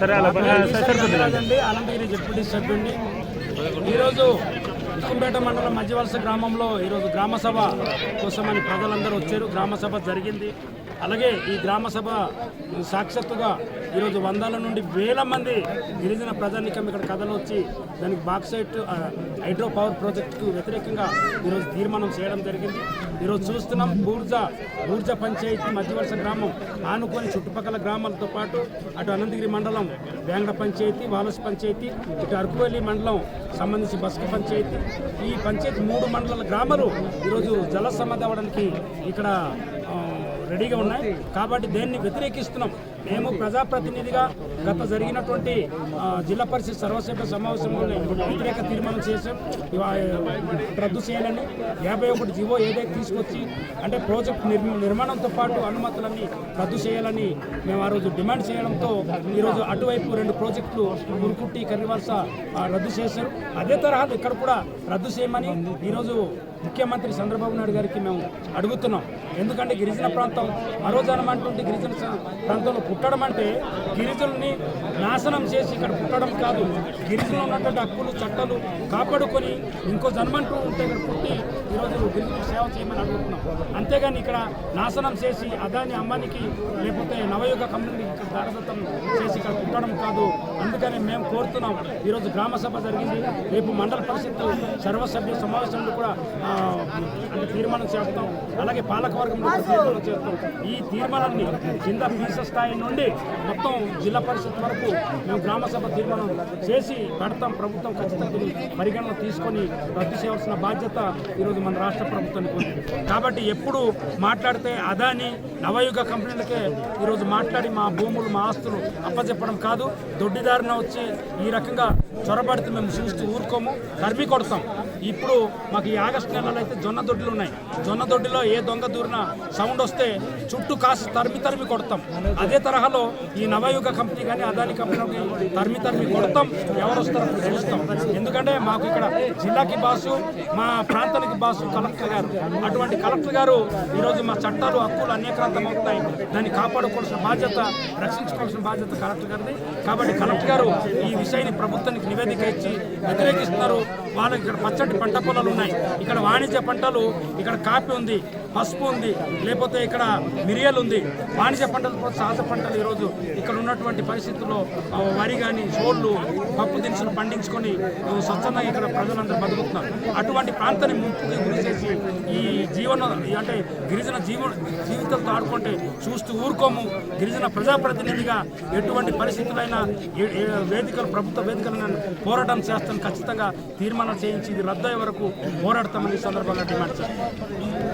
సరే అలా సరిపోతుంది అనంతగిరి డిప్యూటీ సభ్యుడిని ఈరోజు ఉక్కుంపేట మండలం మధ్యవలస గ్రామంలో ఈరోజు గ్రామ సభ కోసమని ప్రజలందరూ వచ్చారు. గ్రామ సభ జరిగింది. అలాగే ఈ గ్రామ సభ సాక్షాత్తుగా ఈరోజు వందల నుండి వేల మంది గిరిజన ప్రజానికం ఇక్కడ కథలు వచ్చి దానికి బాక్సైట్ హైడ్రో పవర్ ప్రాజెక్టుకు వ్యతిరేకంగా ఈరోజు తీర్మానం చేయడం జరిగింది. ఈరోజు చూస్తున్నాం బూర్జా బూర్జా పంచాయతీ మధ్యవలస గ్రామం ఆనుకొని చుట్టుపక్కల గ్రామాలతో పాటు అటు అనంతగిరి మండలం వేంగడ పంచాయతీ వాలస్ పంచాయతీ ఇటు అరకువల్లి మండలం సంబంధించి బస్క పంచాయతీ ఈ పంచాయతీ మూడు మండల గ్రామాలు ఈరోజు జల సమాధి అవ్వడానికి ఇక్కడ రెడీగా ఉన్నాయి. కాబట్టి దేన్ని వ్యతిరేకిస్తున్నాం. మేము ప్రజాప్రతినిధిగా గత జరిగినటువంటి జిల్లా పరిషత్ సర్వసభ్య సమావేశంలో వ్యతిరేక తీర్మానం చేశాం. రద్దు చేయాలని యాభై ఒకటి జీవో ఏదైతే తీసుకొచ్చి అంటే ప్రాజెక్ట్ నిర్మాణంతో పాటు అనుమతులన్నీ రద్దు చేయాలని మేము ఆ రోజు డిమాండ్ చేయడంతో ఈరోజు అటువైపు రెండు ప్రాజెక్టులు గురుకుట్టి కర్రివలస రద్దు చేశారు. అదే తరహాలో ఇక్కడ కూడా రద్దు చేయమని ఈరోజు ముఖ్యమంత్రి చంద్రబాబు నాయుడు గారికి మేము అడుగుతున్నాం. ఎందుకంటే గిరిజన ప్రాంతం మరో జనం అంటుంటే గిరిజన ప్రాంతంలో పుట్టడం అంటే గిరిజనుల్ని నాశనం చేసి ఇక్కడ పుట్టడం కాదు. గిరిజనులు ఉన్నటువంటి హక్కులు చట్టాలు కాపాడుకొని ఇంకో జన్మంటూ ఉంటే ఇక్కడ పుట్టి ఈరోజు గిరిజనులకు సేవ చేయమని అడుగుతున్నాం. అంతేగాని ఇక్కడ నాశనం చేసి అదాని అమ్మానికి లేకపోతే నవయుగ కంపెనీకి ఇక్కడ దారదత్తం చేసి ఇక్కడ కుట్టడం కాదు. అందుకని మేము కోరుతున్నాం. ఈరోజు గ్రామ సభ జరిగింది. రేపు మండల పరిషత్ సర్వసభ్య సమావేశంలో కూడా అంటే తీర్మానం చేస్తాం. అలాగే పాలకవర్గంలో తీర్మానం చేస్తాం. ఈ తీర్మానాన్ని కింద పీస స్థాయి నుండి మొత్తం జిల్లా పరిషత్ వరకు మేము గ్రామ సభ తీర్మానం చేసి పెడతాం. ప్రభుత్వం ఖచ్చితంగా పరిగణన తీసుకొని రద్దు చేయవలసిన బాధ్యత ఈరోజు మన రాష్ట్ర ప్రభుత్వానికి ఉంది కాబట్టి ఎప్పుడు మాట్లాడితే అదాని నవయుగ కంపెనీలకే ఈరోజు మాట్లాడి మా భూములు మా ఆస్తులు అప్పచెప్పడం కాదు. దొడ్డిదారిన వచ్చి ఈ రకంగా చొరబడితే మేము చూస్తూ ఊరుకోము తరిమి కొడతాం. ఇప్పుడు మాకు ఈ ఆగస్టు నెలలో అయితే జొన్న దొడ్లు ఉన్నాయి. జొన్న దొడ్డిలో ఏ దొంగ దూరిన సౌండ్ వస్తే చుట్టూ కాసి తరిమి తరిమి కొడతాం. అదే తరహాలో ఈ నవయుగ కంపెనీ కానీ అదాని కంపెనీ తరిమి తరిమి కొడతాం. ఎవరు వస్తారో తెలుస్తాం. ఎందుకంటే మాకు ఇక్కడ జిల్లాకి బాసు మా ప్రాంతానికి బాసు కలెక్టర్ గారు. అటువంటి కలెక్టర్ గారు ఈరోజు మా చట్టాలు హక్కులు అన్యక్రాంతం అవుతాయి దాన్ని కాపాడుకోవాల్సిన బాధ్యత రక్షించుకోవాల్సిన బాధ్యత కలెక్టర్ గారిది. కాబట్టి కలెక్టర్ గారు ఈ విషయాన్ని ప్రభుత్వానికి నివేదిక ఇచ్చి వ్యతిరేకిస్తున్నారు. వాళ్ళకి ఇక్కడ పచ్చటి పంట పొలాలు ఉన్నాయి. ఇక్కడ వాణిజ్య పంటలు ఇక్కడ కాఫీ ఉంది పసుపు ఉంది లేకపోతే ఇక్కడ మిరియల్ ఉంది. వాణిజ్య పంటలు సహజ పంటలు ఈరోజు ఇక్కడ ఉన్నటువంటి పరిస్థితుల్లో వరి కానీ సోళ్ళు పప్పు దినుసులు పండించుకొని స్వచ్ఛంగా ఇక్కడ ప్రజలందరూ బతుకుతున్నారు. అటువంటి ప్రాంతాన్ని ముంపుకి గురి చేసి ఈ జీవన అంటే గిరిజన జీవ జీవితంతో ఆడుకుంటే చూస్తూ ఊరుకోము. గిరిజన ప్రజాప్రతినిధిగా ఎటువంటి పరిస్థితులైనా వేదికలు ప్రభుత్వ వేదికలను పోరాటం చేస్తాను. ఖచ్చితంగా తీర్మానం చేయించి ఇది రద్దయ్యే వరకు పోరాడతామని సందర్భంగా డిమాండ్ చేస్తాం